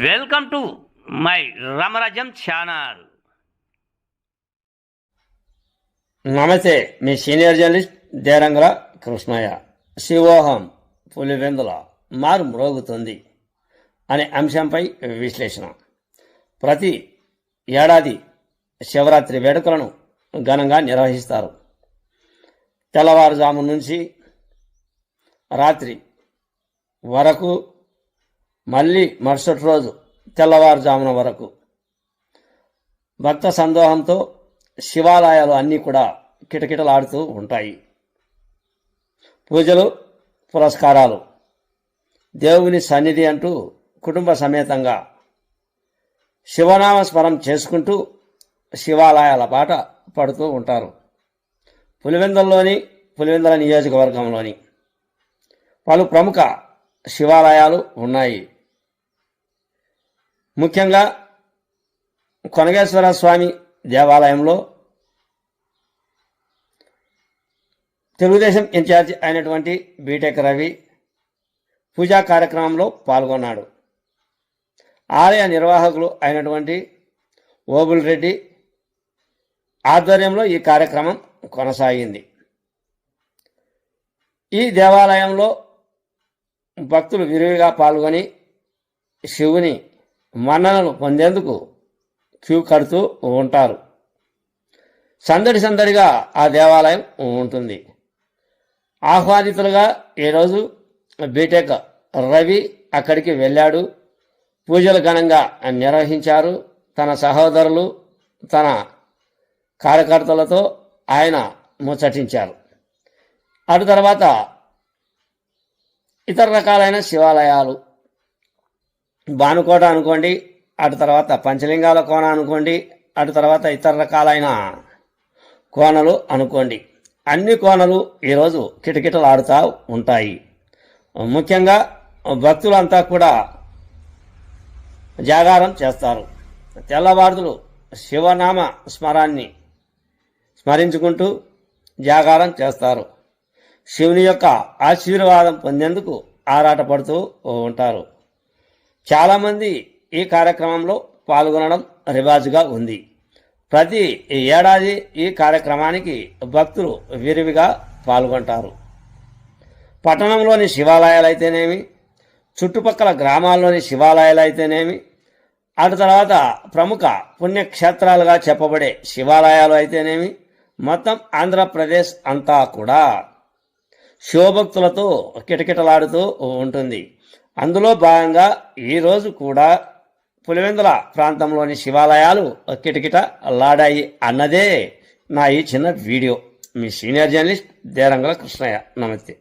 Welcome to my Ramarajyam channel నమస్తే మీ senior journalist Derangula Krishnaiah. శివోహం పులివెందుల మారు మ్రోగుతుంది అనే అంశంపై విశ్లేషణ. ప్రతి ఏడాది శివరాత్రి వేడుకలను ఘనంగా నిర్వహిస్తారు. తెల్లవారుజాము నుంచి రాత్రి వరకు మళ్ళీ మరుసటి రోజు తెల్లవారుజామున వరకు. భక్త సందోహంతో శివాలయాలు అన్నీ కూడా కిటకిటలాడుతూ ఉంటాయి. పూజలు పురస్కారాలు. దేవుని సన్నిధి అంటూ కుటుంబ సమేతంగా శివనామ స్మరం చేసుకుంటూ శివాలయాల పాట పడుతూ ఉంటారు. పులివెందల్లోని పులివెందల నియోజకవర్గంలోని పలు ప్రముఖ శివాలయాలు ఉన్నాయి. ముఖ్యంగా కొనగేశ్వర స్వామి దేవాలయంలో తెలుగుదేశం ఇన్ఛార్జి అయినటువంటి బీటెక్ రవి పూజా కార్యక్రమంలో పాల్గొన్నాడు. ఆలయ నిర్వాహకులు అయినటువంటి ఓబుల్ రెడ్డి ఆధ్వర్యంలో ఈ కార్యక్రమం కొనసాగింది. ఈ దేవాలయంలో భక్తులు విరివిగా పాల్గొని శివుని మన్ననలు పొందేందుకు క్యూ కడుతూ ఉంటారు. సందడి సందడిగా ఆ దేవాలయం ఉంటుంది. ఆహ్వానితులుగా ఈరోజు బీటెక్ రవి అక్కడికి వెళ్ళాడు. పూజలు ఘనంగా నిర్వహించారు. తన సహోదరులు తన కార్యకర్తలతో ఆయన ముచ్చటించారు. అటు తర్వాత ఇతర రకాలైన శివాలయాలు భానుకోట అనుకోండి అటు తర్వాత పంచలింగాల కోన అనుకోండి అటు తర్వాత ఇతర రకాలైన కోనలు అనుకోండి. అన్ని కోనలు ఈరోజు కిటకిటలాడుతూ ఉంటాయి. ముఖ్యంగా భక్తులంతా కూడా జాగారం చేస్తారు. తెల్లవారుదులు శివనామ స్మరాన్ని స్మరించుకుంటూ జాగారం చేస్తారు. శివుని యొక్క ఆశీర్వాదం పొందేందుకు ఆరాటపడుతూ ఉంటారు. చాలామంది ఈ కార్యక్రమంలో పాల్గొనడం రివాజుగా ఉంది. ప్రతి ఏడాది ఈ కార్యక్రమానికి భక్తులు విరివిగా పాల్గొంటారు. పట్టణంలోని శివాలయాలు అయితేనేమి చుట్టుపక్కల గ్రామాల్లోని శివాలయాలు అయితేనేమి అటు తర్వాత ప్రముఖ పుణ్యక్షేత్రాలుగా చెప్పబడే శివాలయాలు అయితేనేమి మొత్తం ఆంధ్రప్రదేశ్ అంతా కూడా శివభక్తులతో కిటకిటలాడుతూ ఉంటుంది. అందులో భాగంగా ఈరోజు కూడా పులివెందుల ప్రాంతంలోని శివాలయాలు కిటకిట లాడాయి అన్నదే నా ఈ చిన్న వీడియో. మీ సీనియర్ జర్నలిస్ట్ దేరంగల కృష్ణయ్య. నమస్తే.